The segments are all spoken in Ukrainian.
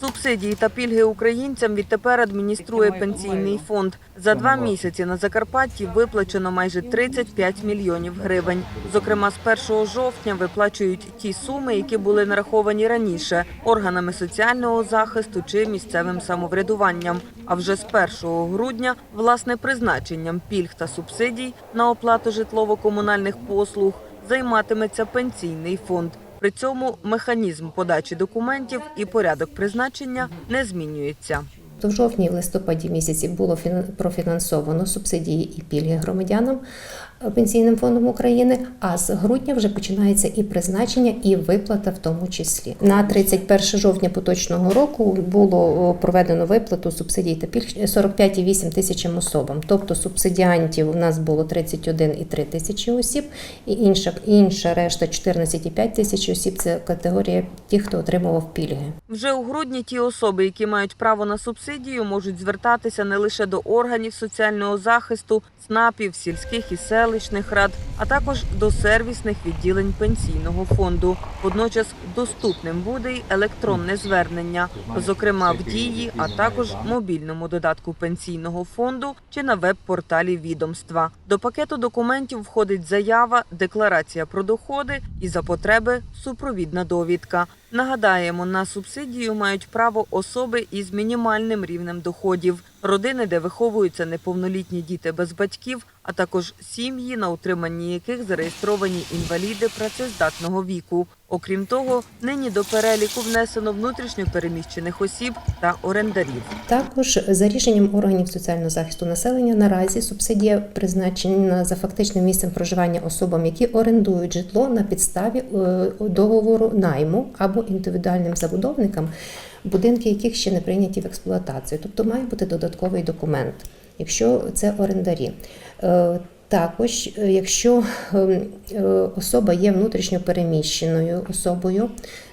Субсидії та пільги українцям відтепер адмініструє пенсійний фонд. За два місяці на Закарпатті виплачено майже 35 мільйонів гривень. Зокрема, з 1 жовтня виплачують ті суми, які були нараховані раніше органами соціального захисту чи місцевим самоврядуванням. А вже з 1 грудня власне призначенням пільг та субсидій на оплату житлово-комунальних послуг займатиметься пенсійний фонд. При цьому механізм подачі документів і порядок призначення не змінюється. В жовтні, в листопаді місяці було фін- профінансовано субсидії і пільги громадянам пенсійним фондом України. А з грудня вже починається і призначення, і виплата в тому числі. На 31 жовтня поточного року було проведено виплату субсидій та пільг 45,8 тисячам особам. Тобто субсидіантів у нас було 31,3 тисячі осіб, і інша інша решта 14,5 тисяч осіб. Це категорія тих, хто отримував пільги. Вже у грудні ті особи, які мають право на субсидію, можуть звертатися не лише до органів соціального захисту, ЦНАПів, сільських і селищних рад, а також до сервісних відділень пенсійного фонду. Водночас доступним буде й електронне звернення, зокрема в дії, а також мобільному додатку пенсійного фонду чи на веб-порталі відомства. До пакету документів входить заява, декларація про доходи і за потреби супровідна довідка. Нагадаємо, на субсидію мають право особи із мінімальним рівнем доходів, родини, де виховуються неповнолітні діти без батьків, а також сім'ї, на утриманні яких зареєстровані інваліди працездатного віку. Окрім того, нині до переліку внесено внутрішньо переміщених осіб та орендарів. Також за рішенням органів соціального захисту населення наразі субсидія призначена за фактичним місцем проживання особам, які орендують житло на підставі е, договору найму або індивідуальним забудовникам, будинки яких ще не прийняті в експлуатацію. Тобто має бути додатковий документ, якщо це орендарі. Е, Також, е, якщо ем, е, особа є внутрішньо переміщеною особою,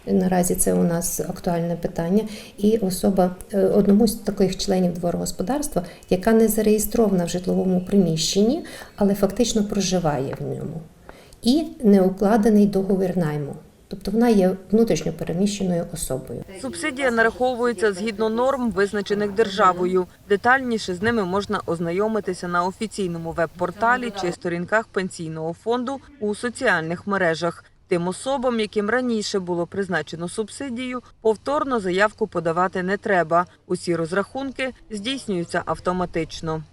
наразі це у нас актуальне питання, і особа е, одному з таких членів дворогосподарства, яка не зареєстрована в житловому приміщенні, але фактично проживає в ньому, і не укладений договір найму. Тобто вона є внутрішньо переміщеною особою. Субсидія нараховується згідно норм, визначених державою. Детальніше з ними можна ознайомитися на офіційному веб-порталі чи сторінках пенсійного фонду у соціальних мережах. Тим особам, яким раніше було призначено субсидію, повторно заявку подавати не треба. Усі розрахунки здійснюються автоматично.